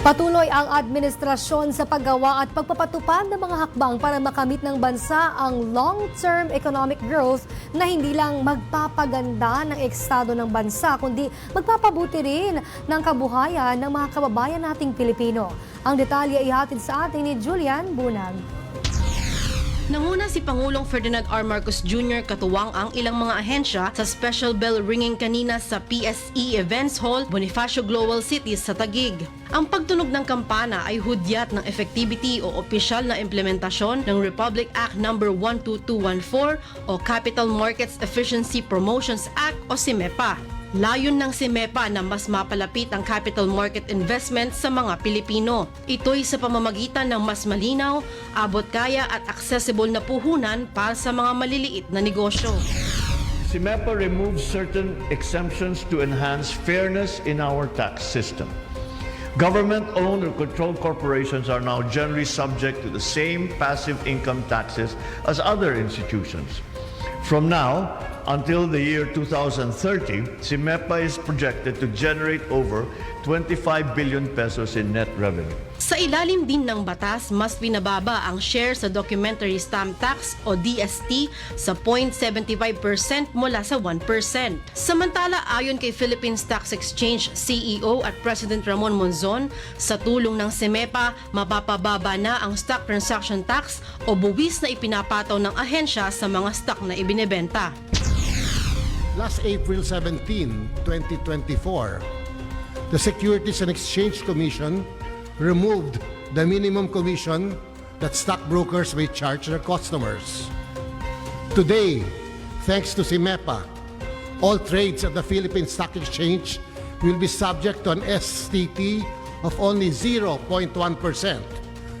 Patuloy ang administrasyon sa paggawa at pagpapatupad ng mga hakbang para makamit ng bansa ang long-term economic growth na hindi lang magpapaganda ng estado ng bansa kundi magpapabuti rin ng kabuhayan ng mga kababayan nating Pilipino. Ang detalye ay hatid sa atin ni Julian Bunag. Nanguna si Pangulong Ferdinand R. Marcos Jr. katuwang ang ilang mga ahensya sa special bell ringing kanina sa PSE Events Hall, Bonifacio Global Cities sa Tagig. Ang pagtunog ng kampana ay hudyat ng effectivity o opisyal na implementasyon ng Republic Act No. 12214 o Capital Markets Efficiency Promotions Act o CIMEPA. Layon ng CIMEPA na mas mapalapit ang capital market investment sa mga Pilipino. Ito'y sa pamamagitan ng mas malinaw, abot kaya at accessible na puhunan para sa mga maliliit na negosyo. CIMEPA removes certain exemptions to enhance fairness in our tax system. Government-owned or controlled corporations are now generally subject to the same passive income taxes as other institutions. From now until the year 2030, CIMEPA is projected to generate over 25 billion pesos in net revenue. Sa ilalim din ng batas, mas binababa ang share sa documentary stamp tax o DST sa 0.75% mula sa 1%. Samantala, ayon kay Philippines Tax Exchange CEO at President Ramon Monzon, sa tulong ng CEMEPA, mapapababa na ang stock transaction tax o buwis na ipinapataw ng ahensya sa mga stock na ibinebenta. Last April 17, 2024, the Securities and Exchange Commission removed the minimum commission that stockbrokers may charge their customers. Today, thanks to CIMEPA, all trades at the Philippine Stock Exchange will be subject to an STT of only 0.1%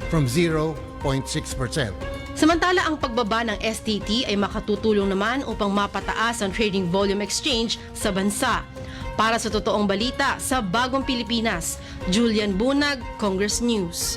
from 0.6%. Samantala, ang pagbaba ng STT ay makatutulong naman upang mapataas ang trading volume exchange sa bansa. Para sa totoong balita sa Bagong Pilipinas, Julian Bunag, Congress News.